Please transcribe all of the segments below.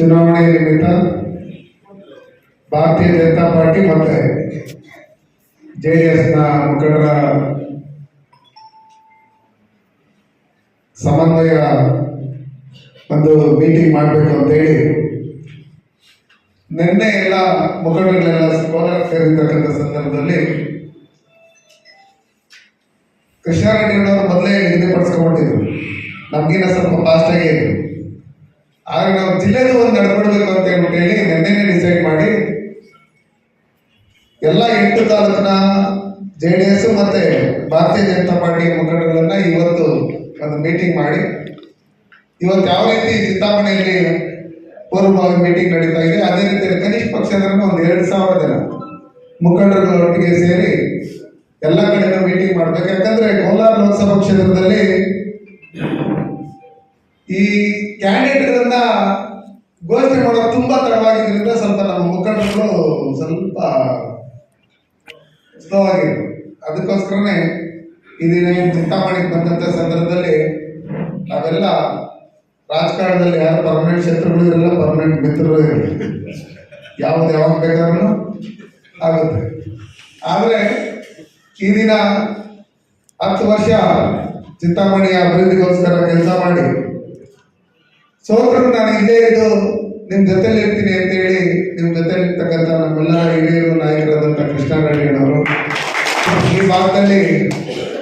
ಚುನಾವಣೆ ನಿಮಿತ್ತ ಭಾರತೀಯ ಜನತಾ ಪಾರ್ಟಿ ಮತ್ತೆ ಜೆ ಡಿ ಎಸ್ನ ಮುಖಂಡರ ಸಮನ್ವಯ ಒಂದು ಮೀಟಿಂಗ್ ಮಾಡಬೇಕು ಅಂತೇಳಿ ನಿನ್ನೆ ಎಲ್ಲ ಮುಖಂಡಗಳೆಲ್ಲ ಕೋಲಾರ ಸೇರಿರ್ತಕ್ಕಂಥ ಸಂದರ್ಭದಲ್ಲಿ ಕೃಷ್ಣಾರೆಡ್ಡಿಗಳವರು ಮೊದಲೇ ನಿಗದಿಪಡಿಸ್ಕೊಂಡ್ಬಿಟ್ಟಿದ್ರು. ನಮಗಿನ್ನ ಸ್ವಲ್ಪ ಫಾಸ್ಟ್ ಆಗಿ ಆದ್ರೆ ನಾವು ಜಿಲ್ಲೆದು ಒಂದು ನಡ್ಕೊಳ್ಬೇಕು ಅಂತ ಹೇಳ್ಬಿಟ್ಟು ಹೇಳಿ ನೆನ್ನೆನೆ ಡಿಸೈಡ್ ಮಾಡಿ ಎಲ್ಲ ಎಂಟು ತಾಲೂಕಿನ ಜೆ ಡಿ ಎಸ್ ಮತ್ತೆ ಭಾರತೀಯ ಜನತಾ ಪಾರ್ಟಿ ಮುಖಂಡಗಳನ್ನ ಇವತ್ತು ಒಂದು ಮೀಟಿಂಗ್ ಮಾಡಿ. ಇವತ್ತು ಯಾವ ರೀತಿ ಚಿಂತಾಮಣೆಯಲ್ಲಿ ಪೂರ್ವಭಾವಿ ಮೀಟಿಂಗ್ ನಡೀತಾ ಇದೆ, ಅದೇ ರೀತಿ ಕನಿಷ್ಠ ಪಕ್ಷ ಒಂದು ಎರಡು ಸಾವಿರ ಜನ ಮುಖಂಡರುಗಳ ಒಟ್ಟಿಗೆ ಸೇರಿ ಎಲ್ಲ ಕಡೆನೂ ಮೀಟಿಂಗ್ ಮಾಡ್ಬೇಕು. ಯಾಕಂದ್ರೆ ಕೋಲಾರ ಲೋಕಸಭಾ ಕ್ಷೇತ್ರದಲ್ಲಿ ಈ ಕ್ಯಾಂಡಿಡೇಟ್ಗಳನ್ನ ಘೋಷಣೆ ಮಾಡೋದು ತುಂಬಾ ತಡವಾಗಿದ್ದರಿಂದ ಸ್ವಲ್ಪ ನಮ್ಮ ಮುಖಂಡರು ಸ್ವಲ್ಪ ಸ್ಲೋ ಆಗಿದ್ರು ಅದಕ್ಕೋಸ್ಕರನೇ ಇದೀನ ಚಿಂತಾಮಣಿಗೆ ಬಂದಂತ ಸಂದರ್ಭದಲ್ಲಿ ನಾವೆಲ್ಲ ರಾಜಕಾರಣದಲ್ಲಿ ಯಾರು ಪರ್ಮನೆಂಟ್ ಶತ್ರುಗಳು ಇರಲ್ಲ ಪರ್ಮನೆಂಟ್ ಮಿತ್ರರು ಇರಲ್ಲ. ಯಾವ್ದು ಯಾವಾಗ ಬೇಕಾದ್ರೂ ಆಗುತ್ತೆ. ಆದರೆ ಈ ದಿನ ಹತ್ತು ವರ್ಷ ಚಿಂತಾಮಣಿಯ ಅಭಿವೃದ್ಧಿಗೋಸ್ಕರ ಕೆಲಸ ಮಾಡಿ ಸೋತರು ನಾನು ಇಲ್ಲೇ ಇದ್ದು ನಿಮ್ ಜೊತೆಲಿ ಇರ್ತೀನಿ ಅಂತ ಹೇಳಿ ನಿಮ್ ಜೊತೆಲಿ ಇರ್ತಕ್ಕಂಥ ನಮ್ಮೆಲ್ಲ ಹಿರಿಯರು, ನಾಯಕರಾದಂಥ ಕೃಷ್ಣಾರೆಡ್ಡಿಯವರು ಈ ಭಾಗದಲ್ಲಿ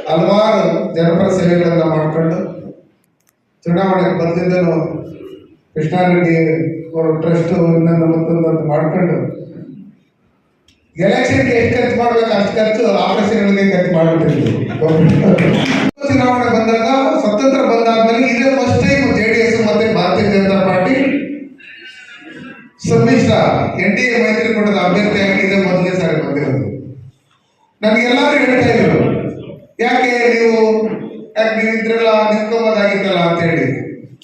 ಹಲವಾರು ಜನಪರ ಸೇವೆಗಳನ್ನ ಮಾಡ್ಕೊಂಡು ಚುನಾವಣೆಗೆ ಬಂದಿದ್ದನು ಕೃಷ್ಣಾರೆಡ್ಡಿ ಅವರು ಟ್ರಸ್ಟ್ ಇನ್ನೊಂದು ಮತ್ತೊಂದು ಅಂತ ಮಾಡ್ಕೊಂಡು ಎಲೆಕ್ಷನ್ಗೆ ಎಷ್ಟು ಖರ್ಚು ಮಾಡ್ಬೇಕು ಅಷ್ಟು ಖರ್ಚು ಆಪರೇಷನ್ಗಳಿಗೆ ಖರ್ಚು ಮಾಡಿಬಿಟ್ಟಿದ್ರು ಚುನಾವಣೆ ಬಂದಾಗ ಸ್ವತಂತ್ರ ಬಂದಾದ್ಮೇಲೆ ಮೊದಲನೇ ಸಾರಿ ಬಂದಿರೋದು ನನಗೆಲ್ಲರೂ ಹೇಳ್ತಾ ಇದ್ರು. ಯಾಕೆ ನೀವು ಯಾಕೆ ನೀವು ಇದ್ರಲ್ಲ, ನಿಂತ್ಕೋಬೋದಾಗಿತ್ತಲ್ಲ ಅಂತ ಹೇಳಿ.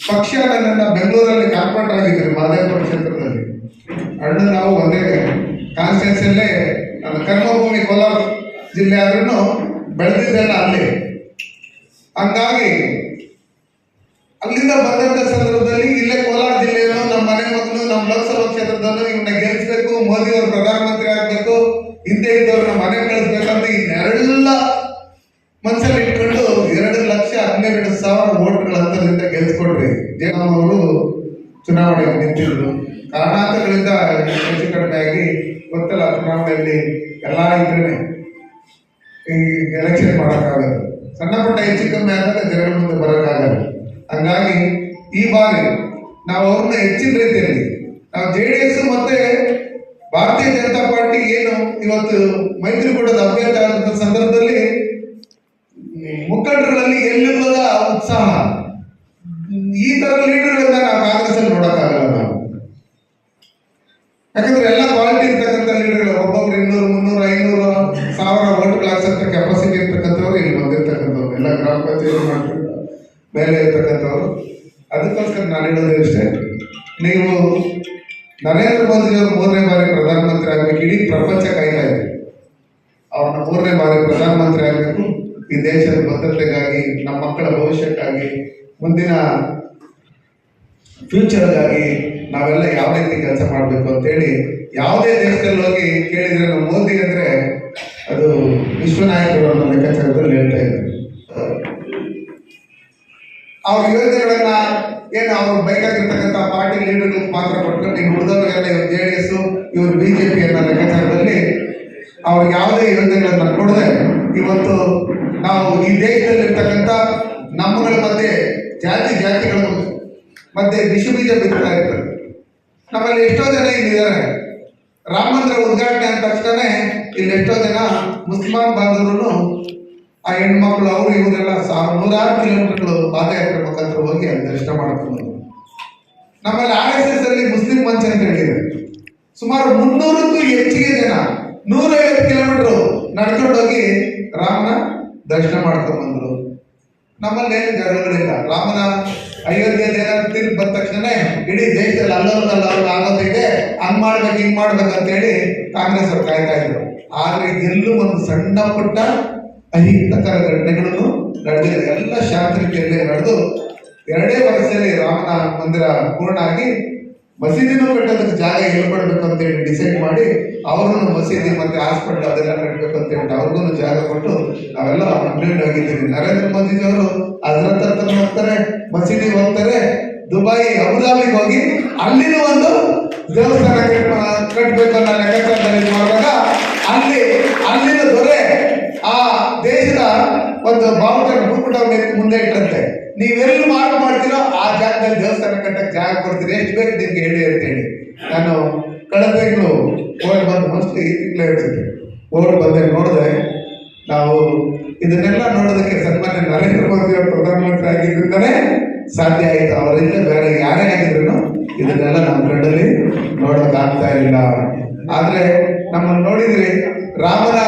ಪಕ್ಷ ನನ್ನ ಬೆಂಗಳೂರಲ್ಲಿ ಕಾರ್ಪೊರೇಟರ್ ಆಗಿದ್ರು, ಮಾದೇವಪುರ ಕ್ಷೇತ್ರದಲ್ಲಿ. ಅಣ್ಣ, ನಾವು ಒಂದೇ ಕಾನ್ಸ್ಟಿಟ್ಯೂನ್ಸಿಯಲ್ಲೇ ನನ್ನ ಕರ್ಮಭೂಮಿ ಕೋಲಾರ ಜಿಲ್ಲೆ ಆದ್ರೂ ಬೆಳೆದಿದ್ದೆಲ್ಲ ಅಲ್ಲಿ. ಹಂಗಾಗಿ, ಅಲ್ಲಿಂದ ಬಂದಂತ ಸಂದರ್ಭದಲ್ಲಿ ಇಲ್ಲೇ ಕೋಲಾರ ಜಿಲ್ಲೆಯನ್ನು ನಮ್ಮ ಮನೆ ಮಗನು ನಮ್ಮ ಲೋಕಸಭಾ ಕ್ಷೇತ್ರದಲ್ಲೂ ಇವನ್ನ ಗೆಲ್ಲಿಸಬೇಕು ಮೋದಿ ಹಿಂದೆ ಇದ್ದವ್ರನ್ನ ಮನೆ ಕಳಿಸ್ಬೇಕಂತ ಇನ್ನೆರಡೆಲ್ಲ ಮನಸ್ಸಲ್ಲಿ ಇಟ್ಕೊಂಡು ಎರಡು ಲಕ್ಷ ಹನ್ನೆರಡು ಸಾವಿರ ಓಟ್ಗಳ ಹತ್ತರಿಂದ ಗೆಲ್ಸ್ಕೊಡ್ರಿ ಅವರು ಚುನಾವಣೆಗೆ ನಿಂತಿದ್ರು ಕಾರಣಾಂತರಗಳಿಂದ ಹೆಚ್ಚು ಕಡಿಮೆ ಆಗಿ ಗೊತ್ತಲ್ಲ ಚುನಾವಣೆಯಲ್ಲಿ ಎಲ್ಲ ಇದ್ರೇ ಈ ಎಲೆಕ್ಷನ್ ಮಾಡೋಕ್ಕಾಗಲ್ಲ. ಸಣ್ಣ ಪುಟ್ಟ ಹೆಚ್ಚು ಕಮ್ಮಿ ಆದರೆ ಜನರ ಮುಂದೆ ಬರೋಕ್ಕಾಗಲ್ಲ. ಹಂಗಾಗಿ ಈ ಬಾರಿ ನಾವು ಅವ್ರನ್ನ ಹೆಚ್ಚಿನ ರೀತಿಯಲ್ಲಿ, ನಾವು ಜೆ ಡಿ ಎಸ್ ಮತ್ತೆ ಭಾರತೀಯ ಜನತಾ ಪಾರ್ಟಿ ಏನು ಇವತ್ತು ಮೈತ್ರಿಕೂಟದ ಅಭ್ಯರ್ಥಿ ಆದಂತ ಸಂದರ್ಭದಲ್ಲಿ ಮುಖಂಡರಲ್ಲಿ ಎಲ್ಲಿಲ್ಲದ ಉತ್ಸಾಹ? ಈ ತರ ಲೀಡರ್ಗಳನ್ನ ನಾವು ಕಾಂಗ್ರೆಸ್ ಅಲ್ಲಿ ನೋಡಕ್ಕಾಗಲ್ಲ ನಾವು. ಯಾಕಂದ್ರೆ ಎಲ್ಲ ಕ್ವಾಲಿಟಿ ಇರ್ತಕ್ಕಂಥ ಲೀಡರ್ಗಳು, ಒಬ್ಬೊಬ್ರು ಇನ್ನೂರು, ಮುನ್ನೂರ, ಐನೂರು, ಸಾವಿರ ಓಟ್ಗಳು ಹಾಕ್ಸಂತ ಕೆಪಾಸಿಟಿ ಇರ್ತಕ್ಕಂಥವ್ರು ಇಲ್ಲಿ ಬಂದಿರ್ತಕ್ಕಂಥವ್ರು. ಎಲ್ಲ ಗ್ರಾಮ ಪಂಚಾಯತ್ ಮೇಲೆ ಇರ್ತಕ್ಕಂಥವ್ರು. ಅದಕ್ಕೋಸ್ಕರ ನಾನು ಹೇಳೋದು ಇಷ್ಟೇ. ನೀವು ನರೇಂದ್ರ ಮೋದಿ ಅವರು ಮೂರನೇ ಬಾರಿ ಪ್ರಧಾನಮಂತ್ರಿ ಆಗ್ಬೇಕು, ಇಡೀ ಪ್ರಪಂಚ ಕಾಯ್ತಾ ಇದೆ. ಅವ್ರನ್ನ ಮೂರನೇ ಬಾರಿ ಪ್ರಧಾನಮಂತ್ರಿ ಆಗಬೇಕು. ಈ ದೇಶದ ಭದ್ರತೆಗಾಗಿ, ನಮ್ಮ ಮಕ್ಕಳ ಭವಿಷ್ಯಕ್ಕಾಗಿ, ಮುಂದಿನ ಫ್ಯೂಚರ್ಗಾಗಿ ನಾವೆಲ್ಲ ಯಾವ ರೀತಿ ಕೆಲಸ ಮಾಡಬೇಕು ಅಂತೇಳಿ ಯಾವುದೇ ದೇಶದಲ್ಲಿ ಹೋಗಿ ಕೇಳಿದ್ರೆ ನಾವು ಮೋದಿ ಅಂದ್ರೆ ಅದು ವಿಶ್ವನಾಯಕರು ಅನ್ನೋ ಲೆಕ್ಕಾಚಾರದಲ್ಲಿ ಹೇಳ್ತಾ ಇದ್ದಾರೆ. ಅವ್ರ ಯೋಜನೆಗಳನ್ನ ಏನು ಅವ್ರು ಬೇಕಾಗಿರ್ತಕ್ಕಂಥ ಪಾರ್ಟಿ ಲೀಡರ್ಗಳು ಪಾತ್ರ ಕೊಟ್ಕೊಂಡು ಈಗ ಉಳಿದವರಿಗೆಲ್ಲ ಇವ್ರು ಜೆ ಡಿ ಎಸ್, ಇವರು ಬಿಜೆಪಿ ಅನ್ನೋ ಲೆಕ್ಕಾಚಾರದಲ್ಲಿ ಅವ್ರಿಗೆ ಯಾವುದೇ ಯೋಜನೆಗಳನ್ನ ಕೊಡದೆ ಇವತ್ತು ನಾವು ಈ ದೇಶದಲ್ಲಿರ್ತಕ್ಕಂಥ ನಮ್ಮಗಳ ಮಧ್ಯೆ ಜಾತಿ ಜಾತಿಗಳ ಮಧ್ಯೆ ಬೀಜ ಬಿತ್ತಾ ಇರ್ತದೆ ನಮ್ಮಲ್ಲಿ ಎಷ್ಟೋ ಜನ ಇಲ್ಲಿದ್ದಾರೆ. ರಾಮ ಮಂದಿರ ಉದ್ಘಾಟನೆ ಅಂದ ತಕ್ಷಣ ಇಲ್ಲಿ ಎಷ್ಟೋ ಜನ ಮುಸ್ಲಿಂ ಬಾಂಧವರು ಆ ಹೆಣ್ಮಕ್ಳು ಅವರು ಇವರೆಲ್ಲ ಸಾವಿರ ನೂರಾರು ಕಿಲೋಮೀಟರ್ಗಳು ಪಾದಯಾತ್ರೆ ಮುಖಾಂತರ ಹೋಗಿ ಅಲ್ಲಿ ದರ್ಶನ ಮಾಡ್ಕೊಂಡು. ನಮ್ಮಲ್ಲಿ ಆರ್ ಎಸ್ ಎಸ್ ಅಲ್ಲಿ ಮುಸ್ಲಿಂ ಮಂಚ ಅಂತ ಹೇಳಿದ್ರು. ಸುಮಾರು ಮುನ್ನೂರಕ್ಕೂ ಹೆಚ್ಚಿಗೆ ಜನ, ನೂರೈವತ್ತು ಕಿಲೋಮೀಟರ್ ನಡ್ಕೊಂಡು ಹೋಗಿ ರಾಮನ ದರ್ಶನ ಮಾಡ್ಕೊಂಡು ಬಂದ್ರು. ನಮ್ಮಲ್ಲಿ ಏನು ಜಗಳಗಳಿಲ್ಲ ರಾಮನ ಏನಾದ್ರು ತೀರ್ಪು ಬಂದ ತಕ್ಷಣ ಇಡೀ ದೇಶದಲ್ಲಿ ಅಲ್ಲೋರ್ಗ ಅಲ್ಲೋರ್ಗ ಆಗೋದಿದೆ ಹಂಗ್ ಮಾಡ್ಬೇಕು, ಹಿಂಗ್ ಮಾಡ್ಬೇಕು ಅಂತ ಹೇಳಿ ಕಾಂಗ್ರೆಸ್ ಅವ್ರು ಕಾಯ್ತಾ ಇದ್ರು. ಆದ್ರೆ ಎಲ್ಲೂ ಒಂದು ಸಣ್ಣ ಪುಟ್ಟ ಅಹಿತಕರ ಘಟನೆಗಳನ್ನು ನಡೆದಿದೆ. ಎಲ್ಲ ಶಾಂತ ನಡೆದು ಎರಡೇ ವರ್ಷದಲ್ಲಿ ರಾಮನ ಮಂದಿರ ಪೂರ್ಣ ಆಗಿ ಮಸೀದಿನೂ ಕಟ್ಟೋದಕ್ಕೆ ಜಾಗ ಎಲ್ಲಿ ಕೊಡಬೇಕು ಅಂತ ಹೇಳಿ ಡಿಸೈಡ್ ಮಾಡಿ ಅವ್ರನ್ನು ಮಸೀದಿ ಮತ್ತೆ ಹಾಸ್ಪಿಟಲ್ ಅದೆಲ್ಲ ಕಟ್ಟಬೇಕು ಅಂತ ಹೇಳಿ ಅವ್ರಿಗೂ ಜಾಗ ಕೊಟ್ಟು ನಾವೆಲ್ಲ ಕಂಪ್ಲೀಟ್ ಆಗಿದ್ದೀವಿ. ನರೇಂದ್ರ ಮೋದಿ ಅವರು ಹಜರತ್ ಹತ್ರ ಹೋಗ್ತಾರೆ ಮಸೀದಿಗೆ ಹೋಗ್ತಾರೆ ದುಬೈ ಅಬುದಾಬಿಗೆ ಹೋಗಿ ಅಲ್ಲಿನೂ ಒಂದು ದೇವಸ್ಥಾನ ಕಟ್ಟಬೇಕು ಅನ್ನೋ ಲೆಕ್ಕಾಚಾರದಲ್ಲಿ ಮಾಡುವಾಗ ಅಲ್ಲಿ ಅಲ್ಲಿನ ದೊರೆ ಒಂದು ಬಾವುಟನ ಭೂಪಟವನ್ನು ಎತ್ತಿ ಮುಂದೆ ಇಟ್ಟಂತೆ. ನೀವೆಲ್ಲಿ ಮಾರ್ಗ ಮಾಡ್ತೀರೋ? ಆ ಜಾಗದಲ್ಲಿ ದೇವಸ್ಥಾನ ಕಟ್ಟಕ್ಕೆ ಜಾಗ ಕೊಡ್ತೀರಿ. ಎಷ್ಟು ಬೇಕು ನಿಮ್ಗೆ ಹೇಳಿ ಅಂತ ಹೇಳಿ. ನಾನು ಕಳೆದ ತಿಂಗಳು ಓಡ್ ಬಂದು ಮೋಸ್ಟ್ಲಿ ಈ ಇರ್ತೀನಿ ಹೋಗಿ ಓಡ್ ಬಂದೆ ನೋಡಿದೆ. ನಾವು ಇದನ್ನೆಲ್ಲ ನೋಡೋದಕ್ಕೆ ಸನ್ಮಾನ್ಯ ನರೇಂದ್ರ ಮೋದಿ ಅವರು ಪ್ರಧಾನಮಂತ್ರಿ ಆಗಿದ್ದರಿಂದನೇ ಸಾಧ್ಯ ಆಯಿತು. ಅವರಿಂದ ಬೇರೆ ಯಾರೇ ಆಗಿದ್ರು ಇದನ್ನೆಲ್ಲ ನಮ್ಮ ಕಣ್ಣಲ್ಲಿ ನೋಡೋಕ್ಕಾಗ್ತಾ ಇಲ್ಲ. ಆದ್ರೆ ನಮ್ಮನ್ನು ನೋಡಿದ್ರಿ ರಾಮನ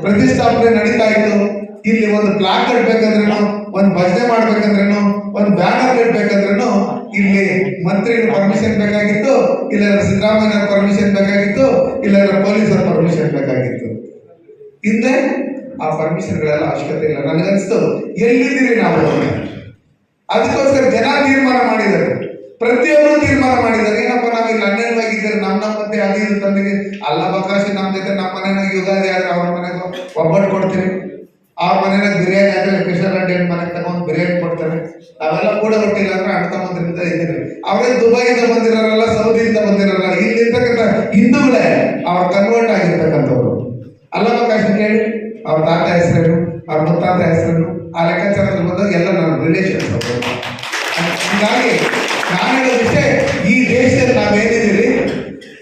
ಪ್ರತಿಷ್ಠಾಪನೆ ನಡೀತಾ ಇತ್ತು. ಇಲ್ಲಿ ಒಂದು ಪ್ಲಾಕ್ ಕಟ್ಬೇಕಂದ್ರೇನು ಒಂದು ಭಜನೆ ಮಾಡ್ಬೇಕಂದ್ರೇನು? ಒಂದು ಬ್ಯಾನರ್ ಕಟ್ಬೇಕಂದ್ರೇನು ಇಲ್ಲಿ ಮಂತ್ರಿಗಳ ಪರ್ಮಿಷನ್ ಬೇಕಾಗಿತ್ತು, ಇಲ್ಲ ಸಿದ್ದರಾಮಯ್ಯ ಪರ್ಮಿಷನ್ ಬೇಕಾಗಿತ್ತು, ಇಲ್ಲ ಪೊಲೀಸರ ಪರ್ಮಿಷನ್ ಬೇಕಾಗಿತ್ತು. ಹಿಂದೆ ಆ ಪರ್ಮಿಷನ್ಗಳೆಲ್ಲ ಅವಶ್ಯಕತೆ ಇಲ್ಲ. ನನಗನ್ಸ್ತು, ಎಲ್ಲಿದ್ದೀರಿ ನಾವು? ಅದಕ್ಕೋಸ್ಕರ ಜನ ತೀರ್ಮಾನ ಮಾಡಿದ್ದಾರೆ ಪ್ರತಿಯೊಬ್ಬರು ತೀರ್ಮಾನ ಮಾಡಿದ್ದಾರೆ ಏನಪ್ಪ, ನಾವು ಇಲ್ಲಿ ಅನ್ಯವಾಗಿದ್ದಾರೆ ನಮ್ಮ ನಮ್ಮ ಮತ್ತೆ ಅದು ಇದು ಅಲ್ಲ ಅವಕಾಶ ನಮ್ಮ ಜೊತೆ ನಮ್ಮ ಮನೆಯಾಗ ಯುಗಾದಿ ಆದ್ರೆ ಅವ್ರ ಮನೆಗೂ ಒಬ್ಬಟ್ಟು ಕೊಡ್ತೀವಿ ಅವ್ರ ಮನೆನ ಬಿರಿಯಾನಿ ಆದ್ರೆ ಕಿಶನ್ ರೆಡ್ಡಿ ಮನೆಗೆ ತಗೊಂಡು ಬಿರಿಯಾನಿ ಕೊಡ್ತಾರೆ? ನಾವೆಲ್ಲ ಕೂಡ ಕೊಟ್ಟಿಲ್ಲ ಅಂದ್ರೆ ಅಣ್ಣ ತಮ್ಮಂದ್ರಿಂದ ಇದ್ದೀವಿ ಅವರೇ ದುಬೈಯಿಂದ ಬಂದಿರೋರಲ್ಲ, ಸೌದಿಯಿಂದ ಬಂದಿರೋಲ್ಲ ಇಲ್ಲಿರ್ತಕ್ಕಂಥ ಹಿಂದೂಗಳೇ, ಅವ್ರ ಕನ್ವರ್ಟ್ ಆಗಿರ್ತಕ್ಕಂಥವ್ರು. ಅಲ್ಲಮ್ಮ ಕಾಶ್ಮೀರ ಹೇಳಿ, ಅವ್ರ ತಾತ ಹೆಸರೇನು, ಅವ್ರ ಮುತ್ತಾತ ಹೆಸರೇನು, ಆ ಲೆಕ್ಕಾಚಾರದಲ್ಲಿ ಬಂದಾಗ ಎಲ್ಲ ನನ್ನ ರಿಲೇಷನ್ಸ್ ಹೀಗಾಗಿ ನಾನು ವಿಷಯ ಈ ದೇಶದಲ್ಲಿ ನಾವೇನಿದ್ದೀರಿ?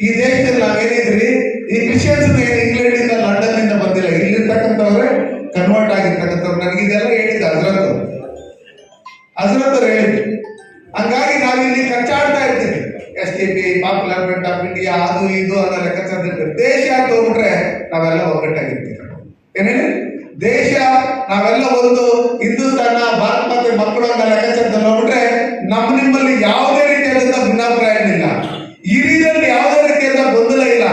ಈ ದೇಶದಲ್ಲಿ ನಾವೇನಿದ್ದೀರಿ? ಈ ಕ್ರಿಶ್ಚಿಯನ್ಸ್ ಇಂಗ್ಲೆಂಡ್ ಇಂದ ಲಂಡನ್ ಇಂದ ಬಂದಿಲ್ಲ, ಇಲ್ಲಿರ್ತಕ್ಕಂಥವ್ರೆ ಕನ್ವರ್ಟ್ ಆಗಿರ್ತಕ್ಕಂಥವ್ರು ನನಗೆ ಇದೆಲ್ಲ ಹೇಳಿದ್ದ ಹಜರತ್ ಹಜರತ್ ಹೇಳಿದ್ರು. ಹಂಗಾಗಿ ನಾವಿಲ್ಲಿ ಕಚ್ಚಾಡ್ತಾ ಇರ್ತೀವಿ. S T P popular front of India ಅದು ಇದು ಅನ್ನೋ ಲೆಕ್ಕಾಚಾರ ದೇಶ ಅಂತ ಹೋಗ್ಬಿಟ್ರೆ ನಾವೆಲ್ಲ ಒಗ್ಗಟ್ಟಾಗಿರ್ತೀವಿ. ಏನೇನು? ದೇಶ, ನಾವೆಲ್ಲ ಒಂದು ಹಿಂದೂಸ್ತಾನ, ಭಾರತ ಮಾತೆ ಮಕ್ಕಳು ಅನ್ನೋ ಲೆಕ್ಕಾಚಾರದಲ್ಲಿ ಹೋಗ್ಬಿಟ್ರೆ ನಮ್ಮ ನಿಮ್ಮಲ್ಲಿ ಯಾವುದೇ ರೀತಿಯಾದಂತ ಭಿನ್ನಾಭಿಪ್ರಾಯ ಇಲ್ಲ ಈ ರೀತಿಯಲ್ಲಿ ಯಾವುದೇ ರೀತಿಯಾದ ಗೊಂದಲ ಇಲ್ಲ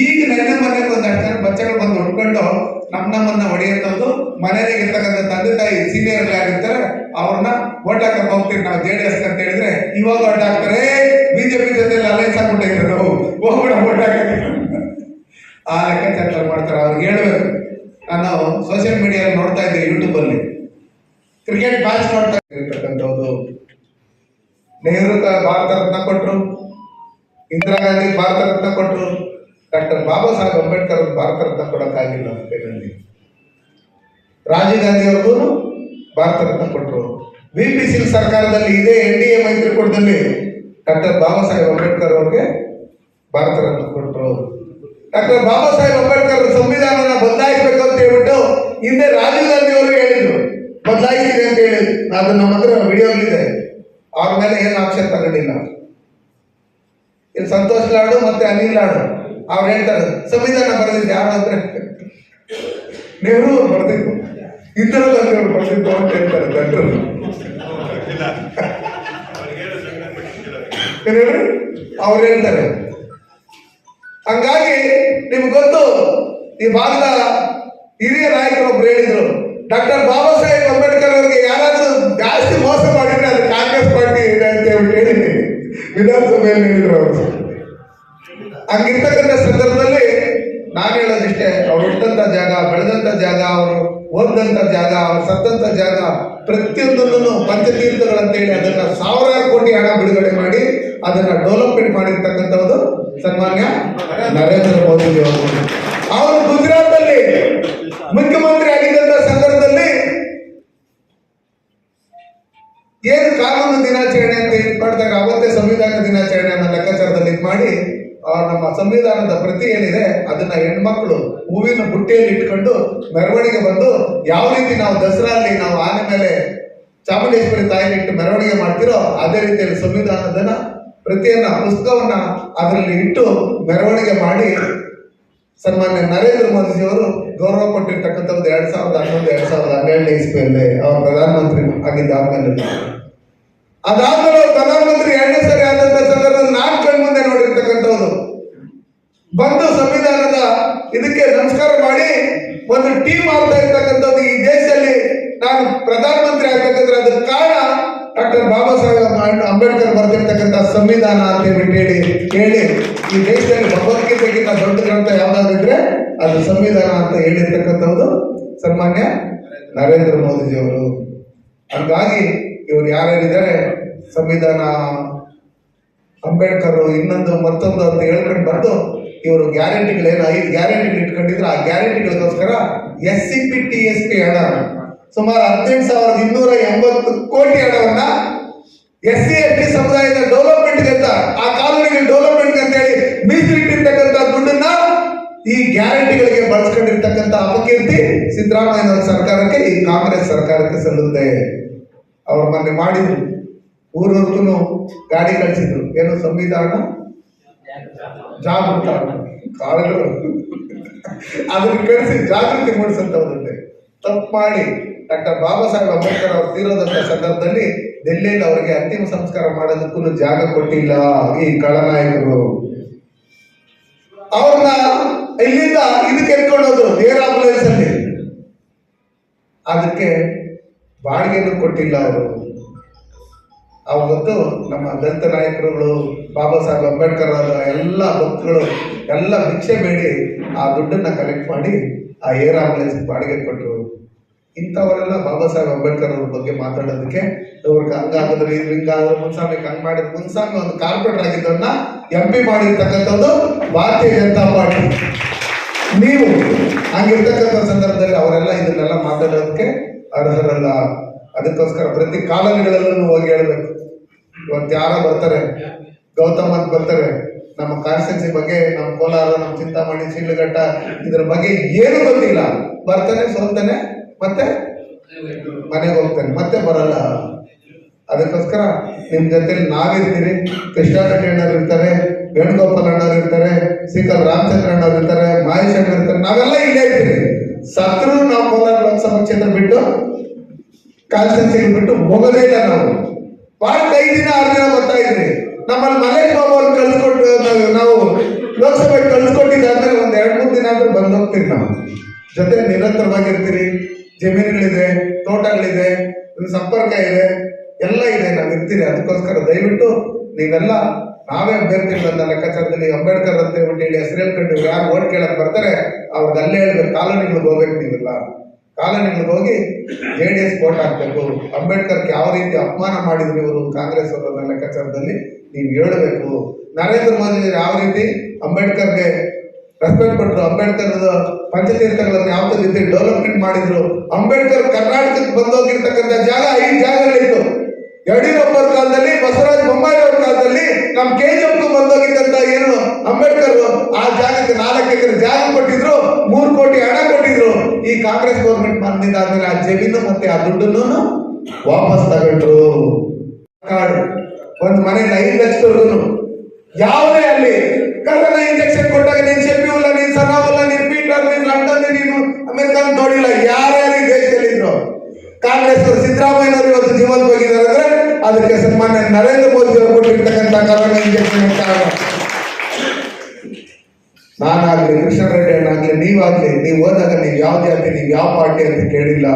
ಈಗ ನೆನ್ನೆ ಮೊನ್ನೆ ಒಂದಷ್ಟು ಜನ ಬಚ್ಚಗಳು ಬಂದು ಹೊಡ್ಕೊಂಡು ನಮ್ಮ ನಮ್ಮನ್ನ ಹೊಡೆಯುವಂಥದ್ದು ಮನೆಯಲ್ಲಿ ಇರ್ತಕ್ಕಂಥ ತಂದೆ ತಾಯಿ ಸೀನಿಯರ್ ಆಗಿರ್ತಾರೆ ಅವ್ರನ್ನ ಓಟ್ ಹಾಕಕ್ ಹೋಗ್ತೀವಿ ನಾವು ಜೆ ಡಿ ಎಸ್ ಅಂತ ಹೇಳಿದ್ರೆ ಇವಾಗ ಓಟ್ ಹಾಕ್ತಾರೆ ಬಿಜೆಪಿ ಜೊತೆ ಅಲೈನ್ಸ್ ಆಗ್ಬಿಟ್ಟಿದ್ರೆ ನಾವು ಹೋಗ್ಬಿಡ ಓಟ್ ಹಾಕಕ್ಕೆ ಆ ಲೆಕ್ಕಾಚಾರ ಮಾಡ್ತಾರೆ ಅವ್ರಿಗೆ ಹೇಳ್ಬೇಕು ನಾನು ಸೋಷಿಯಲ್ ಮೀಡಿಯಾದಲ್ಲಿ ನೋಡ್ತಾ ಇದ್ದೆ ಯೂಟ್ಯೂಬ್ ಅಲ್ಲಿ ಕ್ರಿಕೆಟ್ ಮ್ಯಾಚ್ ನೋಡ್ತಾ ಇರ್ತಕ್ಕಂಥದ್ದು ನೆಹರು ಭಾರತ ರತ್ನ ಕೊಟ್ಟರು ಇಂದಿರಾ ಗಾಂಧಿ ಭಾರತ ರತ್ನ ಕೊಟ್ಟರು ಡಾಕ್ಟರ್ ಬಾಬಾ ಸಾಹೇಬ್ ಅಂಬೇಡ್ಕರ್ ಅವರು ಭಾರತ ರತ್ನ ಕೊಡಕ್ಕಾಗಿಲ್ಲ ಸ್ಪೇನಲ್ಲಿ ರಾಜೀವ್ ಗಾಂಧಿ ಅವ್ರಿಗೂ ಭಾರತ ರತ್ನ ಕೊಟ್ಟರು ವಿ ಪಿ ಸಿಂಗ್ ಸರ್ಕಾರದಲ್ಲಿ ಇದೇ ಎನ್ ಡಿ ಎ ಮೈತ್ರಿಕೂಟದಲ್ಲಿ ಡಾಕ್ಟರ್ ಬಾಬಾ ಸಾಹೇಬ್ ಅಂಬೇಡ್ಕರ್ ಅವ್ರಿಗೆ ಭಾರತ ರತ್ನ ಕೊಟ್ಟರು ಡಾಕ್ಟರ್ ಬಾಬಾ ಸಾಹೇಬ್ ಅಂಬೇಡ್ಕರ್ ಸಂವಿಧಾನನ ಬದಲಾಯಿಸಬೇಕು ಅಂತ ಹೇಳ್ಬಿಟ್ಟು ಹಿಂದೆ ರಾಜೀವ್ ಗಾಂಧಿ ಅವರು ಹೇಳಿದ್ರು. ಬದಲಾಯಿಸಿದೆ ಅಂತ ಹೇಳಿ. ಅದು ನಮ್ಮ ಹತ್ರ ವಿಡಿಯೋಗಳಿದೆ ಅವ್ರ ಏನು ಆಕ್ಷನ್ ತಗೊಂಡಿಲ್ಲ ಇಲ್ಲಿ ಸಂತೋಷ್ ಲಾಡು ಮತ್ತೆ ಅನಿಲ್ ಲಾಡು, ಅವ್ರು ಹೇಳ್ತಾರೆ, ಸಂವಿಧಾನ ಬರೆದಿದ್ದು ಯಾರು ಅಂದ್ರೆ? ನೆಹರು ಅವ್ರು ಬರೆದಿದ್ದು. ಇಂದಿರಾ ಗಾಂಧಿ ಅವರು ಬರೆದಿದ್ದು ಅಂತ ಹೇಳ್ತಾರೆ ಜನರು? ಅವ್ರು ಹೇಳ್ತಾರೆ, ಹಂಗಾಗಿ ನಿಮ್ಗೆ ಗೊತ್ತು, ಈ ಭಾಗದ ಹಿರಿಯ ನಾಯಕರು ಒಬ್ರು ಹೇಳಿದ್ರು ಡಾಕ್ಟರ್ ಬಾಬಾ ಸಾಹೇಬ್ ಅಂಬೇಡ್ಕರ್ ಅವರಿಗೆ ಯಾರಾದರೂ ಜಾಸ್ತಿ ಮೋಸ ಮಾಡಿದ್ರೆ ಅದು ಕಾಂಗ್ರೆಸ್ ಪಾರ್ಟಿ ಇದೆ ಅಂತ ಹೇಳಿ ಹೇಳಿದ್ದೀನಿ ವಿಧಾನಸಭೆಯಲ್ಲಿ ಹೇಳಿದ್ರು ಅವರು. ಹಂಗಿರ್ತಕ್ಕಂಥ ಸಂದರ್ಭದಲ್ಲಿ ನಾನು ಹೇಳೋದಿಷ್ಟೇ, ಅವ್ರು ಹುಟ್ಟಂತ ಜಾಗ, ಬೆಳೆದಂತ ಜಾಗ, ಅವರು ಓದಂತ ಜಾಗ, ಅವ್ರು ಸತ್ತಂತ ಜಾಗ, ಪ್ರತಿಯೊಂದನ್ನು ಪಂಚತೀರ್ಥಗಳಂತೇಳಿ ಅದನ್ನ ಸಾವಿರಾರು ಕೋಟಿ ಹಣ ಬಿಡುಗಡೆ ಮಾಡಿ ಅದನ್ನ ಡೆವಲಪ್ಮೆಂಟ್ ಮಾಡಿರ್ತಕ್ಕಂಥದ್ದು ಸನ್ಮಾನ್ಯ ನರೇಂದ್ರ ಮೋದಿ ಅವರು. ಅವರು ಗುಜರಾತ್ ಅಲ್ಲಿ ಮುಖ್ಯಮಂತ್ರಿ ಏನು ಕಾನೂನು ದಿನಾಚರಣೆ ಅಂತ ಏನ್ ಮಾಡಿದಾಗ ಅವತ್ತೇ ಸಂವಿಧಾನ ದಿನಾಚರಣೆ ಅನ್ನೋ ಲೆಕ್ಕಾಚಾರದಲ್ಲಿ ಮಾಡಿ ನಮ್ಮ ಸಂವಿಧಾನದ ಪ್ರತಿ ಏನಿದೆ, ಅದನ್ನ ಹೆಣ್ಮಕ್ಳು ಹೂವಿನ ಬುಟ್ಟಿಯಲ್ಲಿ ಇಟ್ಕೊಂಡು ಮೆರವಣಿಗೆ ಬಂದು ಯಾವ ರೀತಿ ನಾವು ದಸರಾಲ್ಲಿ ನಾವು ಆನೆ ಮೇಲೆ ಚಾಮುಂಡೇಶ್ವರಿ ತಾಯಿ ಇಟ್ಟು ಮೆರವಣಿಗೆ ಮಾಡ್ತಿರೋ, ಅದೇ ರೀತಿಯಲ್ಲಿ ಸಂವಿಧಾನದನ್ನ ಪ್ರತಿಯನ್ನ ಪುಸ್ತಕವನ್ನ ಅದರಲ್ಲಿ ಇಟ್ಟು ಮೆರವಣಿಗೆ ಮಾಡಿ, ಸನ್ಮಾನ್ಯ ನರೇಂದ್ರ ಮೋದಿಜಿಯವರು ಗೌರವ ಕೊಟ್ಟಿರ್ತಕ್ಕಂಥದ್ದು ಎರಡ್ ಸಾವಿರದ ಹನ್ನೊಂದು, ಎರಡ್ ಸಾವಿರದ ಹನ್ನೆರಡನೇ ಇಸ್ವಿಯಲ್ಲಿ ಅವರು ಪ್ರಧಾನಮಂತ್ರಿ ಆಗಿದ್ದಾದ್ಮೇಲೆ ಅದಾದ್ಮೇಲೆ ಪ್ರಧಾನಮಂತ್ರಿ ಎರಡನೇ ಸರಿ ಆದಂತ ಸಂದರ್ಭದಲ್ಲಿ ನಾಲ್ಕು ಕಣ್ ಮುಂದೆ ನೋಡಿರ್ತಕ್ಕಂಥದ್ದು ಬಂದು ಸಂವಿಧಾನದ ಇದಕ್ಕೆ ನಮಸ್ಕಾರ ಮಾಡಿ ಒಂದು ಟೀಮ್ ಆಗ್ತಾ ಇರ್ತಕ್ಕಂಥದ್ದು ಈ ದೇಶದಲ್ಲಿ ನಾನು ಪ್ರಧಾನಮಂತ್ರಿ ಆಗ್ಬೇಕಂದ್ರೆ ಅದಕ್ಕೆ ಕಾರಣ ಡಾಕ್ಟರ್ ಬಾಬಾ ಸಾಹೇಬ್ ಅಂಬೇಡ್ಕರ್ ಬರೆದಿರ್ತಕ್ಕಂಥ ಸಂವಿಧಾನ ಅಂತ ಹೇಳ್ಬಿಟ್ಟು ಹೇಳಿ ಹೇಳಿ. ಈ ದೇಶದಲ್ಲಿ ಭಗವದ್ಗೀತೆಗಿಂತ ದೊಡ್ಡ ಗ್ರಂಥ ಯಾವ್ದಾದ್ರು ಇದ್ರೆ ಅದು ಸಂವಿಧಾನ ಅಂತ ಹೇಳಿರ್ತಕ್ಕಂಥದ್ದು ಸನ್ಮಾನ್ಯ ನರೇಂದ್ರ ಮೋದಿಜಿಯವರು. ಹಂಗಾಗಿ ಇವರು ಯಾರ್ಯಾರಿದ್ದಾರೆ? ಸಂವಿಧಾನ, ಅಂಬೇಡ್ಕರ್, ಇನ್ನೊಂದು ಮತ್ತೊಂದು ಅಂತ ಹೇಳ್ಕೊಂಡು ಬಂದು ಇವರು ಗ್ಯಾರಂಟಿಗಳೇನು ಐದು ಗ್ಯಾರಂಟಿಗಳು ಇಟ್ಕೊಂಡಿದ್ರು. ಆ ಗ್ಯಾರಂಟಿಗಳಿಗೋಸ್ಕರ S C P T S P ಹಣ. ಸುಮಾರು ಹದಿನೆಂಟು ಸಾವಿರದ ಇನ್ನೂರ ಎಂಬತ್ತು ಕೋಟಿ ಹಣವನ್ನ ಎಸ್ ಸಿ ಎಸ್ ಟಿ ಸಮುದಾಯದ ಡೆವಲಪ್ಮೆಂಟ್ ಅಂತ, ಆ ಕಾಲೋನಿಗಳ ಡೆವಲಪ್ಮೆಂಟ್ ಅಂತ ಹೇಳಿ ಮೀಸಲಿಟ್ಟಿರ್ತಕ್ಕಂಥ ದುಡ್ಡನ್ನ ಈ ಗ್ಯಾರಂಟಿಗಳಿಗೆ ಬಳಸ್ಕೊಂಡಿರ್ತಕ್ಕಂಥ ಅಪಕೀರ್ತಿ ಸಿದ್ದರಾಮಯ್ಯ ಸರ್ಕಾರಕ್ಕೆ, ಈ ಕಾಂಗ್ರೆಸ್ ಸರ್ಕಾರಕ್ಕೆ ಸಲ್ಲುತ್ತೆ ಅವ್ರು ಮೊನ್ನೆ ಮಾಡಿದ್ರು. ಊರವರ್ಗು ಗಾಡಿ ಕಳಿಸಿದ್ರು. ಏನು ಸಂವಿಧಾನ? ಜಾಗೃತ. ಕಾಲಗಳು. ಅದನ್ನು ಕಳಿಸಿ ಜಾಗೃತಿ ಮೂಡಿಸಂತವ್ರಂತೆ ತಪ್ಪು ಮಾಡಿ. ಡಾಕ್ಟರ್ ಬಾಬಾ ಸಾಹೇಬ್ ಅಂಬೇಡ್ಕರ್ ಅವರು ತೀರೋದಂತ ಸಂದರ್ಭದಲ್ಲಿ ಡೆಲ್ಲಿಯಲ್ಲಿ ಅವರಿಗೆ ಅಂತಿಮ ಸಂಸ್ಕಾರ ಮಾಡೋದಕ್ಕೂ ಜಾಗ ಕೊಟ್ಟಿಲ್ಲ ಈ ಕಳನಾಯಕರು ಅವ್ರನ್ನ ಇಲ್ಲಿಂದ ಇದಕ್ಕೆ ಎತ್ಕೊಂಡೋದು ಏರ್ ಆಂಬುಲೆನ್ಸ್ ಅಲ್ಲಿ ಅದಕ್ಕೆ ಬಾಡಿಗೆನೂ ಕೊಟ್ಟಿಲ್ಲ ಅವರು. ಅವತ್ತು ನಮ್ಮ ದಲಿತ ನಾಯಕರುಗಳು, ಬಾಬಾ ಸಾಹೇಬ್ ಅಂಬೇಡ್ಕರ್ ಅವರ ಎಲ್ಲ ಭಕ್ತಗಳು ಎಲ್ಲ ಭಿಕ್ಷೆ ಬೇಡಿ ಆ ದುಡ್ಡನ್ನ ಕಲೆಕ್ಟ್ ಮಾಡಿ ಆ ಏರ್ ಆಂಬುಲೆನ್ಸ್ ಬಾಡಿಗೆ ಕೊಟ್ಟರು. ಇಂಥವರೆಲ್ಲ ಬಾಬಾ ಸಾಹೇಬ್ ಅಂಬೇಡ್ಕರ್ ಅವ್ರ ಬಗ್ಗೆ ಮಾತಾಡೋದಕ್ಕೆ ಇವ್ರಿಗೆ ಹಂಗಾಗಿದ್ರೆ ಇದ್ರಿಂದ ಹಿಂಗಾದ್ರೆ ಹಂಗೆ ಮಾಡಿದ್ರು ಮುನ್ಸಾಮಿ ಒಂದು ಕಾರ್ಪೊರೇಟರ್ ಆಗಿದ್ದನ್ನ ಎಂ ಪಿ ಮಾಡಿರ್ತಕ್ಕಂಥದ್ದು ಭಾರತೀಯ ಜನತಾ ಪಾರ್ಟಿ. ನೀವು ಹಂಗಿರ್ತಕ್ಕಂಥ ಸಂದರ್ಭದಲ್ಲಿ ಅವರೆಲ್ಲ ಇದನ್ನೆಲ್ಲ ಮಾತಾಡೋದಕ್ಕೆ ಅರ್ಹರಲ್ಲ. ಅದಕ್ಕೋಸ್ಕರ ಪ್ರತಿ ಕಾಲನಿಗಳಲ್ಲೂ ಹೋಗಿ ಹೇಳ್ಬೇಕು. ಇವತ್ತು ಯಾರೋ ಬರ್ತಾರೆ, ಗೌತಮ್ ಅಂತ ಬರ್ತಾರೆ. ನಮ್ಮ ಕಾನ್ಸ್ಟೆನ್ಸಿ ಬಗ್ಗೆ, ನಮ್ಮ ಕೋಲಾರ, ನಮ್ಮ ಚಿಂತಾಮಣಿ ಶಿಡ್ಲಘಟ್ಟ ಇದ್ರ ಬಗ್ಗೆ ಏನು ಗೊತ್ತಿಲ್ಲ. ಬರ್ತಾನೆ, ಸೋಲ್ತಾನೆ, ಮತ್ತೆ ಮನೆಗೆ ಹೋಗ್ತಾನೆ, ಮತ್ತೆ ಬರಲ್ಲ. ಅದಕ್ಕೋಸ್ಕರ ನಿಮ್ ಜೊತೆಲಿ ನಾವಿರ್ತೀರಿ ಕೃಷ್ಣಾರೆಡ್ಡಿ ಅಣ್ಣವ್ರು ಇರ್ತಾರೆ, ವೇಣುಗೋಪಾಲ್ ಅಣ್ಣವ್ರು ಇರ್ತಾರೆ ಸಿಕಲ್ ರಾಮಚಂದ್ರ ಅಣ್ಣವ್ರು ಇರ್ತಾರೆ, ಮಹೇಶ್ ಅಣ್ಣ ಇರ್ತಾರೆ. ನಾವೆಲ್ಲ ಇಲ್ಲೇ ಇರ್ತೀವಿ ಸತ್ರು ನಾವು ಕೋಲಾರ ಲೋಕಸಭಾ ಕ್ಷೇತ್ರ ಬಿಟ್ಟು ಕಾನ್ಸ್ಟೆನ್ಸಿಗೆ ಬಿಟ್ಟು ಹೋಗೋದೇ ಇಲ್ಲ ನಾವು. ಬಹಳ ಐದು ದಿನ ಆರು ದಿನ ಬರ್ತಾ ಇದ್ರಿ. ನಮ್ಮಲ್ಲಿ ಮಲೇಶ್ ಬಾಬು ಕಳ್ಸ್ಕೊಟ್ಟು, ನಾವು- ಲೋಕಸಭೆ ಲೋಕಸಭೆಗೆ ಕಳ್ಸ್ಕೊಟ್ಟಿದ್ದಾದ್ರೆ ಒಂದ್ ಎರಡು ಮೂರು ದಿನ ಆದ್ರೂ ಬಂದ್ ಹೋಗ್ತೀವಿ ನಾವು. ಜೊತೆ ನಿರಂತರವಾಗಿರ್ತೀರಿ. ಜಮೀನುಗಳಿದೆ, ತೋಟಗಳಿದೆ, ಸಂಪರ್ಕ ಇದೆ, ಎಲ್ಲ ಇದೆ. ನಾವು ಇರ್ತೀರಿ. ಅದಕ್ಕೋಸ್ಕರ ದಯವಿಟ್ಟು ನೀವೆಲ್ಲ ನಾವೇ ಅಭ್ಯರ್ಥಿಗಳನ್ನ ಲೆಕ್ಕಾಚಾರದಲ್ಲಿ ಅಂಬೇಡ್ಕರ್ ಅಂತ ಹೇಳಿ ಹೆಸರು ಹೇಳ್ಕೊಂಡು ಯಾರು ಓಟ್ ಕೇಳಕ್ ಬರ್ತಾರೆ, ಅವ್ರದ್ದು ಅಲ್ಲೇ ಹೇಳಿದ್ರೆ ಕಾಲೋನಿಗಳಿಗೆ ಹೋಗ್ಬೇಕು ನೀವೆಲ್ಲ. ಕಾಲೋನಿಗಳಿಗೆ ಹೋಗಿ ಜೆ ಡಿ ಎಸ್ ವೋಟ್ ಹಾಕ್ಬೇಕು. ಅಂಬೇಡ್ಕರ್ಗೆ ಯಾವ ರೀತಿ ಅಪಮಾನ ಮಾಡಿದ್ರು ಇವರು ಕಾಂಗ್ರೆಸ್ ಅವರ ಲೆಕ್ಕಾಚಾರದಲ್ಲಿ, ನೀವು ಹೇಳಬೇಕು. ನರೇಂದ್ರ ಮೋದಿ ಯಾವ ರೀತಿ ಅಂಬೇಡ್ಕರ್ಗೆ ರೆಸ್ಪೆಕ್ಟ್ ಕೊಟ್ಟರು ಅಂಬೇಡ್ಕರ್ ಪಂಚತೀರ್ಥಗಳನ್ನು ಯಾವ ರೀತಿ ಡೆವಲಪ್ಮೆಂಟ್ ಮಾಡಿದ್ರು, ಅಂಬೇಡ್ಕರ್ ಕರ್ನಾಟಕಕ್ಕೆ ಬಂದೋಗಿರ್ತಕ್ಕಂಥ ಜಾಗ ಐದು ಜಾಗಗಳಿತ್ತು. ಯಡಿಯೂರಪ್ಪರ ಕಾಲದಲ್ಲಿ, ಬಸವರಾಜ ಬೊಮ್ಮಾಯಿ ಅವ್ರ ಕಾಲದಲ್ಲಿ ನಮ್ ಕೆ ಜಿ ಬಂದೋಗಿದ್ದಂತ ಏನು ಅಂಬೇಡ್ಕರ್ ಆ ಜಾಗಕ್ಕೆ ನಾಲ್ಕು ಎಕರೆ ಜಾಗ ಕೊಟ್ಟಿದ್ರು, ಮೂರು ಕೋಟಿ ಹಣ ಕೊಟ್ಟಿದ್ರು. ಈ ಕಾಂಗ್ರೆಸ್ ಗೌರ್ಮೆಂಟ್ ಬಂದಿದ್ದ ಆದ್ಮೇಲೆ ಆ ಜಮೀನು ಮತ್ತೆ ಆ ದುಡ್ಡನ್ನು ವಾಪಸ್ ತಗೊಂಡ್ರು. ಕಾರ್ಡ್ ಒಂದು ಮನೆ ಐದು ಲಕ್ಷದವರೆಗೂ ಯಾವುದೇ ಅಲ್ಲಿ ಕರೋನಾ ಇಂಜೆಕ್ಷನ್ ಕೊಟ್ಟಾಗ ನೀನ್ ಶೆಫಿವುಲ್ಲ ನೀನ್ ಸನಾವಲ್ಲ ನೀನ್ ಪೀಟರ್ ನೀನ್ ಲಂಡನ್ ನೀನು ಅಮೆರಿಕನ್ ನೋಡಿಲ್ಲ ಯಾರ್ಯಾರು ದೇಶದಲ್ಲಿ ಇದ್ರು ಕಾಂಗ್ರೆಸ್ ಸಿದ್ದರಾಮಯ್ಯನವರು ಇವತ್ತು ಜೀವಂತವಾಗಿದ್ದಾರೆ ಅಂದ್ರೆ ಅದಕ್ಕೆ ಸನ್ಮಾನ್ಯ ನರೇಂದ್ರ ಮೋದಿ ಅವರು ಕೊಟ್ಟಿರ್ತಕ್ಕಂಥ ಕರೋನಾ ಇಂಜೆಕ್ಷನ್ ಕಾರಣ ನಾನಾಗ್ಲಿ ಕೃಷ್ಣ ರೆಡ್ಡಿ ಅಣ್ಣಾಗ್ಲಿ, ನೀವಾಗ್ಲಿ, ನೀವು ಹೋದಾಗ ನೀವು ಯಾವ ಜಾತಿ ನೀವು ಯಾವ ಪಾರ್ಟಿ ಅಂತ ಕೇಳಿಲ್ಲ.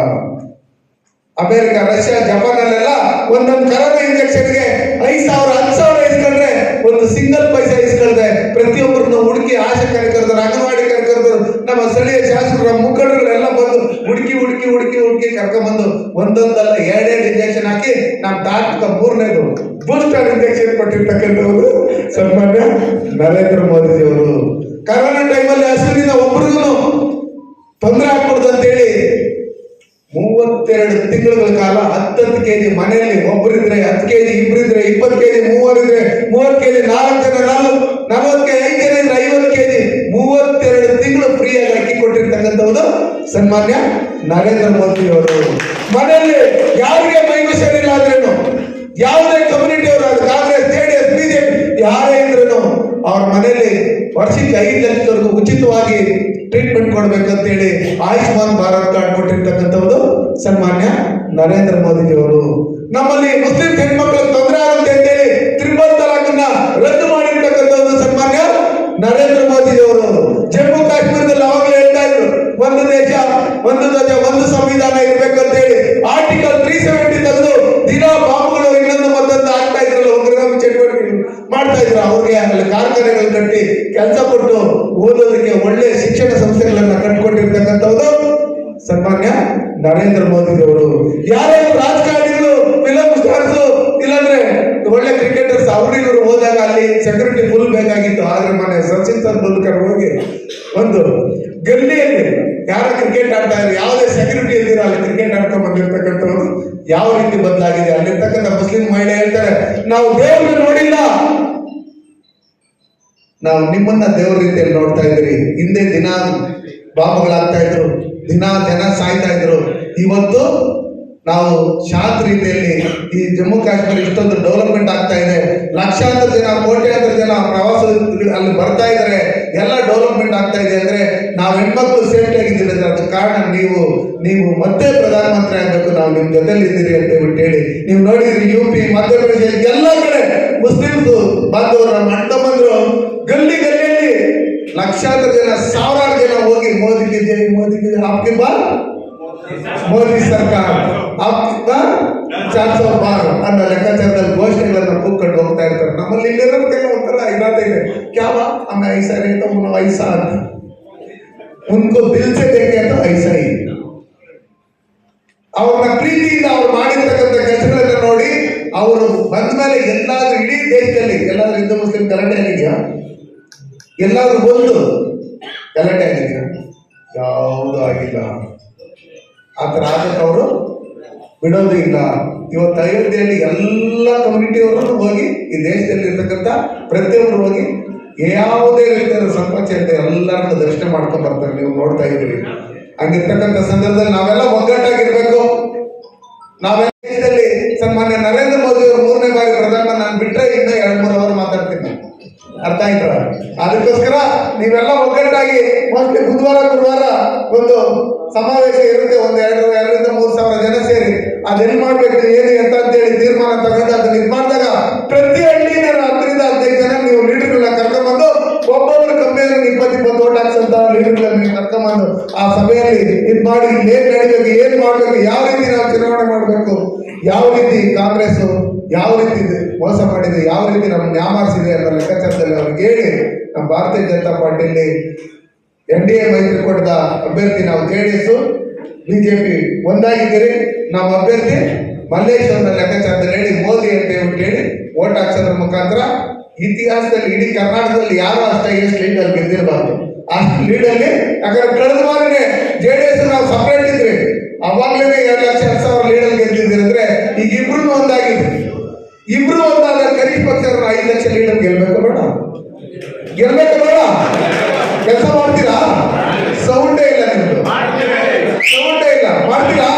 ಅಮೆರಿಕ, ರಷ್ಯಾ ಜಪಾನ್ ಅಲ್ಲೆಲ್ಲ ಒಂದೊಂದು ಕರೋನಾ ಇಂಜೆಕ್ಷನ್ಗೆ ಐದು ಸಾವಿರ, ಹತ್ತು ಸಾವಿರ ಒಂದು ಸಿಂಗಲ್ ಪೈಸೆ ಇಸ್ಕೊಳ್ದೆ ಪ್ರತಿಯೊಬ್ಬರನ್ನ ಹುಡುಕಿ ಆಶಾ ಕಾರ್ಯಕರ್ತರು, ಅಂಗನವಾಡಿ ಕಾರ್ಯಕರ್ತರು, ನಮ್ಮ ಸ್ಥಳೀಯ ಶಾಸಕರು, ಮುಖಂಡರುಗಳೆಲ್ಲ ಬಂದು ಹುಡುಕಿ ಹುಡುಕಿ ಹುಡುಕಿ ಹುಡುಕಿ ಕರ್ಕೊಂಡ್ಬಂದು ಒಂದೊಂದಲ್ಲ ಎರಡೆರಡು ಇಂಜೆಕ್ಷನ್ ಹಾಕಿ ನಮ್ಮ ತಾತ್ವಿಕ ಮೂರನೇದು ಬೂಸ್ಟರ್ ಇಂಜೆಕ್ಷನ್ ಕೊಟ್ಟಿರ್ತಕ್ಕಂಥವ್ರು ಸನ್ಮಾನ್ಯ ನರೇಂದ್ರ ಮೋದಿ ಅವರು. ಕರೋನಾ ಟೈಮಲ್ಲಿ ಹಸಿರಿನ ಒಬ್ರಿಗೂ ತೊಂದರೆ ಆಗ್ಬಾರ್ದು ಅಂತೇಳಿ ಮೂವತ್ತೆರಡು ತಿಂಗಳ ಕಾಲ ಹತ್ತತ್ತು ಕೆಜಿ ಮನೆಯಲ್ಲಿ ಒಬ್ಬರಿದ್ರೆ ಹತ್ತು ಕೆಜಿ ಇಬ್ಬರಿದ್ರೆ ಇಪ್ಪತ್ತು ಕೆಜಿ, ಮೂವರಿದ್ರೆ ಮೂವತ್ತು ಕೆಜಿ ನಾಲ್ಕು ಜನ ನಾನು ನಲವತ್ತು ಐದು ಜನ ಐವತ್ತು ಕೆಜಿ, ಮೂವತ್ತೆರಡು ತಿಂಗಳು ಫ್ರೀಯಾಗಿ ಅಕ್ಕಿ ಕೊಟ್ಟಿರ್ತಕ್ಕಂಥವ್ರು ಸನ್ಮಾನ್ಯ ನರೇಂದ್ರ ಮೋದಿ ಅವರು. ಮನೆಯಲ್ಲಿ ಯಾರಿಗೆ ಮೈ ಹುಷಾರಿಲ್ಲ ಆದ್ರೇನು ಯಾವುದೇ ಕಮ್ಯುನಿಟಿ ಅವರು ಕಾಂಗ್ರೆಸ್ ಜೆಡಿಎಸ್ ಬಿಜೆಪಿ ಯಾರೇ ಇದ್ರೂ ಅವ್ರ ಮನೆಯಲ್ಲಿ ವರ್ಷಕ್ಕೆ ಐದು ಲಕ್ಷದವರೆಗೂ ಉಚಿತವಾಗಿ ಟ್ರೀಟ್ಮೆಂಟ್ ಕೊಡ್ಬೇಕಂತೇಳಿ ಆಯುಷ್ಮಾನ್ ಭಾರತ್ ಕಾರ್ಡ್ ಕೊಟ್ಟಿರ್ತಕ್ಕಂಥವ್ರು ಸನ್ಮಾನ್ಯ ನರೇಂದ್ರ ಮೋದಿಜಿಯವರು ನಮ್ಮಲ್ಲಿ ಮುಸ್ಲಿಂ ಹೆಣ್ಮಕ್ಳಿಗೆ ನರೇಂದ್ರ ಮೋದಿ ಅವರು ಜಮ್ಮು ಕಾಶ್ಮೀರದಲ್ಲಿ ಅವಾಗಲೇ ಹೇಳ್ತಾ ಇದ್ರು, ಒಂದು ದೇಶ, ಒಂದು ಧ್ವಜ, ಒಂದು ಸಂವಿಧಾನ ಇರಬೇಕು ಅಂತ ಹೇಳಿ ಆರ್ಟಿಕಲ್ ತ್ರೀ ಸೆವೆಂಟಿ ತಂದು ದಿನ ಬಾಂಬ್ಗಳು ಇನ್ನೊಂದು ಮತ್ತೊಂದು ಆಗ್ತಾ ಇದ್ರಲ್ಲ ಉಗ್ರಗಾಮಿ ಚಟುವಟಿಕೆ ಮಾಡ್ತಾ ಇದ್ರು. ಅವ್ರಿಗೆ ಅಲ್ಲಿ ಕಾರ್ಖಾನೆಗಳು ಕಟ್ಟಿ ಕೆಲಸ ಕೊಟ್ಟು ಓದೋದಕ್ಕೆ ಒಳ್ಳೆ ಶಿಕ್ಷಣ ಸಂಸ್ಥೆಗಳನ್ನ ಕಟ್ಕೊಂಡಿರ್ತಕ್ಕಂಥವ್ರು ಸನ್ಮಾನ್ಯ ನರೇಂದ್ರ ಮೋದಿ ಅವರು. ಯಾರ್ಯಾರು ರಾಜಕಾರಣ ಅವ್ರು ಹೋದಾಗ ಅಲ್ಲಿ ಸೆಕ್ಯೂರಿಟಿ ಫುಲ್ ಬೇಕಾಗಿತ್ತು. ಆದ್ರೆ ಮನೆ ಸಚಿನ್ ತೆಂಡೂಲ್ಕರ್ ಹೋಗಿ ಒಂದು ಗಲ್ಲಿಯಲ್ಲಿ ಯಾರ ಕ್ರಿಕೆಟ್ ಆಡ್ತಾ ಇದ್ರು? ಯಾವುದೇ ಸೆಕ್ಯೂರಿಟಿ ಇದ್ದೀರಾ ಅಲ್ಲಿ ಕ್ರಿಕೆಟ್ ಆಡ್ಕೊಂಡ್ ಬಂದಿರ್ತಕ್ಕಂಥವ್ರು ಯಾವ ರೀತಿ ಬದಲಾಗಿದೆ? ಅಲ್ಲಿರ್ತಕ್ಕಂಥ ಮುಸ್ಲಿಂ ಮಹಿಳೆ ಹೇಳ್ತಾರೆ, ನಾವು ದೇವ್ರನ್ನ ನೋಡಿಲ್ಲ. ನಾವು ನಿಮ್ಮನ್ನ ದೇವ್ರ ರೀತಿಯಲ್ಲಿ ನೋಡ್ತಾ ಇದ್ರಿ ಹಿಂದೆ ದಿನ ಬಾಂಬ್ಗಳಾಗ್ತಾ ಇದ್ರು, ದಿನ ಜನ ಸಾಯ್ತಾ ಇದ್ರು. ಇವತ್ತು ನಾವು ಶಾಂತ ರೀತಿಯಲ್ಲಿ ಈ ಜಮ್ಮು ಕಾಶ್ಮೀರ ಇಷ್ಟೊಂದು ಡೆವಲಪ್ಮೆಂಟ್ ಆಗ್ತಾ ಇದೆ. ಲಕ್ಷಾಂತರ ಜನ, ಕೋಟ್ಯಾಂತರ ಜನ ಪ್ರವಾಸ ಅಲ್ಲಿ ಬರ್ತಾ ಇದ್ದಾರೆ. ಎಲ್ಲ ಡೆವಲಪ್ಮೆಂಟ್ ಆಗ್ತಾ ಇದೆ ಅಂದ್ರೆ ನಾವು ಹೆಣ್ಮಕ್ಳು ಸೇಫ್ಟಿ ಆಗಿದ್ದೀವಿ ಅಂದ್ರೆ ಅದಕ್ಕೆ ಕಾರಣ ನೀವು ನೀವು ಮತ್ತೆ ಪ್ರಧಾನಮಂತ್ರಿ ಆಗಬೇಕು. ನಾವು ನಿಮ್ ಜೊತೆಲಿ ಇದ್ದೀರಿ ಅಂತ ಹೇಳ್ಬಿಟ್ಟು ಹೇಳಿ. ನೀವು ನೋಡಿದ್ರಿ ಯು ಪಿ ಮಧ್ಯಪ್ರದೇಶ ಎಲ್ಲ ಕಡೆ ಮುಸ್ಲಿಮ್ಸ್, ಬಂದವರು, ನಮ್ಮ ಅಣ್ಣ ಬಂದ್ರು ಗಲ್ಲಿ ಗಲ್ಲಿಯಲ್ಲಿ ಲಕ್ಷಾಂತರ ಜನ, ಸಾವಿರಾರು ಜನ ಹೋಗಿ ಮೋದಿಗೆ ಮೋದಿ ಮೋದಿಗೆ ಬಾ. ಮೋದಿ ಸರ್ಕಾರ. ಆಪ್ತಿಂದ ಚಾರ್ ಸೌ ಬಾರ್ ಅನ್ನೋ ಲೆಕ್ಕಾಚಾರದಲ್ಲಿ ಘೋಷಣೆಗಳನ್ನ ಕೂತ್ಕೊಂಡು ಹೋಗ್ತಾ ಇರ್ತಾರೆ. ನಮ್ಮಲ್ಲಿ ಇಲ್ಲಿರೋದಕ್ಕೆಲ್ಲ ಒಂಥರ ಇರಾದೆ ಇದೆ. ಕ್ಯಾವ? ಅನ್ನ ಐಸಾರಿ ಅಂತ ಮುನ್ನ ವಯಸ್ಸಾ ಅಂತ. ಉನ್ಕೋ ದಿಲ್ ಬೇಕೆ ಅಂತ ವಯಸ್ಸಾಯಿ ಅವ್ರನ್ನ ಪ್ರೀತಿಯಿಂದ ಅವ್ರು ಮಾಡಿರ್ತಕ್ಕಂಥ ಕೆಲಸಗಳನ್ನ ನೋಡಿ ಅವರು ಬಂದ ಮೇಲೆ ಎಲ್ಲಾದ್ರೂ ಇಡೀ ದೇಶದಲ್ಲಿ ಎಲ್ಲಾದ್ರೂ ಹಿಂದೂ ಮುಸ್ಲಿಂ ಗಲಾಟೆ ಆಗಿದೆಯಾ? ಎಲ್ಲಾದ್ರೂ ಬಂದು ಗಲಾಟೆ ಆಗಿದೆಯಾ? ಯಾವುದೂ ಆಗಿಲ್ಲ. ಆ ಥರ ಆಗಕ್ಕೆ ಅವರು ಬಿಡೋದು ಇಲ್ಲ ಇವತ್ತು ಅಯೋಧ್ಯೆಯಲ್ಲಿ ಎಲ್ಲ ಕಮ್ಯುನಿಟಿಯವರು ಹೋಗಿ ಈ ದೇಶದಲ್ಲಿ ಇರ್ತಕ್ಕಂಥ ಪ್ರತಿಯೊಬ್ಬರು ಹೋಗಿ ಯಾವುದೇ ರೀತಿಯ ಸಂಕೋಚ ಇಲ್ಲದೆ ಎಲ್ಲರನ್ನು ದರ್ಶನ ಮಾಡ್ಕೊಂಡು ಬರ್ತಾರೆ. ನೀವು ನೋಡ್ತಾ ಇದ್ದೀರಿ. ಹಂಗಿರ್ತಕ್ಕಂಥ ಸಂದರ್ಭದಲ್ಲಿ ನಾವೆಲ್ಲ ಒಗ್ಗಟ್ಟಾಗಿರ್ಬೇಕು. ನಾವೆಲ್ಲ ದೇಶದಲ್ಲಿ ಸನ್ಮಾನ್ಯ ನರೇಂದ್ರ ಮೋದಿ ಅವರು ಮೂರನೇ ಬಾರಿ ಪ್ರಧಾನ ನಾನು ಬಿಟ್ಟರೆ ಇನ್ನೂ ಎರಡು, ಮೂರು ಅವರು ಮಾತಾಡ್ತೀನಿ. ಅರ್ಥ ಆಯ್ತಾ? ಅದಕ್ಕೋಸ್ಕರ ನೀವೆಲ್ಲ ಒಗ್ಗಟ್ಟಾಗಿ ಮೊದಲು ಬುಧವಾರ, ಗುರುವಾರ ಒಂದು ಸಮಾವೇಶ ಇರುತ್ತೆ. ಒಂದು ಎರಡು ಎರಡರಿಂದ ಮೂರು ಸಾವಿರ ಜನ ಸೇರಿ ಅದೆಲ್ಲಿ ಮಾಡ್ಬೇಕು ಏನು ಎಂತ ಅಂತೇಳಿ ತೀರ್ಮಾನ ತಗೊಂಡು ಅದನ್ನ ಇದು ಮಾಡಿದಾಗ ಪ್ರತಿ ಹಳ್ಳಿಯಿಂದ ಹತ್ತರಿಂದ ಹದಿನೈದು ಜನ ನೀವು ಲೀಡರ್ಗಳನ್ನ ಕರ್ಕೊಂಡ್ಬಂದು ಒಬ್ಬೊಬ್ಬರು ಕಮ್ಮಿ ಅಂದ್ರೆ ಇಪ್ಪತ್ತು ಇಪ್ಪತ್ತು ಓಟ್ ಹಾಕ್ಸಂತ ಲೀಡರ್ಗಳನ್ನ ನೀವು ಕರ್ಕೊಂಡ್ಬಂದು ಆ ಸಭೆಯಲ್ಲಿ ಇದು ಮಾಡಿ ಇಲ್ಲಿ ಏನ್ ನಡಿಬೇಕು ಏನ್ ಮಾಡ್ಬೇಕು ಯಾವ ರೀತಿ ನಾವು ಚುನಾವಣೆ ಮಾಡಬೇಕು ಯಾವ ರೀತಿ ಕಾಂಗ್ರೆಸ್ ಯಾವ ರೀತಿ ಇದು ಮೋಸ ಮಾಡಿದೆ ಯಾವ ರೀತಿ ನಮ್ಮನ್ನು ಯಾಮಾರಿಸಿದೆ ಅನ್ನೋ ಲೆಕ್ಕಾಚಾರದಲ್ಲಿ ಅವ್ರಿಗೆ ಹೇಳಿ ನಮ್ಮ ಭಾರತೀಯ ಜನತಾ ಪಾರ್ಟಿಯಲ್ಲಿ ಎನ್ ಡಿ ಎ ಮೈತ್ರಿಕೂಟದ ಅಭ್ಯರ್ಥಿ ನಾವು ಜೆ ಡಿ ಎಸ್ ಬಿಜೆಪಿ ಒಂದಾಗಿದ್ದೀರಿ, ನಮ್ಮ ಅಭ್ಯರ್ಥಿ ಮಲ್ಲೇಶ್ ಅವರ ಲೆಕ್ಕಾಚಾರದಲ್ಲಿ ಹೇಳಿ, ಮೋದಿ ಅಂತ ಹೇಳ್ಬಿಟ್ಟು ಹೇಳಿ ಓಟ್ ಹಾಕ್ಸೋದ್ರ ಮುಖಾಂತರ ಇತಿಹಾಸದಲ್ಲಿ, ಇಡೀ ಕರ್ನಾಟಕದಲ್ಲಿ ಯಾರು ಅಷ್ಟೇ ಎಷ್ಟು ಅಲ್ಲಿ ಗೆದ್ದಿರಬಾರ್ದು. ಅಷ್ಟು ಲೀಡಲ್ಲಿ ಯಾಕಂದ್ರೆ ಕಳೆದ ಬಾರಿನೇ ಜೆ ಡಿ ಎಸ್ ನಾವು ಸಪ್ರೇಟ್ ಇದ್ರಿ ಅವಾಗ್ಲೇ ಎರಡು ಲಕ್ಷ ಹತ್ತು ಸಾವಿರ ಲೀಡಲ್ಲಿ ಗೆದ್ದಿದ್ದೀರಿ ಅಂದ್ರೆ ಈಗ ಇಬ್ರು ಒಂದಾಗಿದ್ರಿ ಇಬ್ರು ಒಂದಾದ ಕನಿಷ್ಠ ಪಕ್ಷ ಐದು ಲಕ್ಷ ಲೀಡರ್ ಗೆಲ್ಬೇಕು ಬೇಡ. ಗೆಲ್ಬೇಕು ಕೆಲಸ ಮಾಡ್ತೀರಾ? ಸೌಂಡೇ ಇಲ್ಲ ನಿಮ್ದು. ಸೌಂಡೇ ಇಲ್ಲ. ಮಾಡ್ತೀರಾ?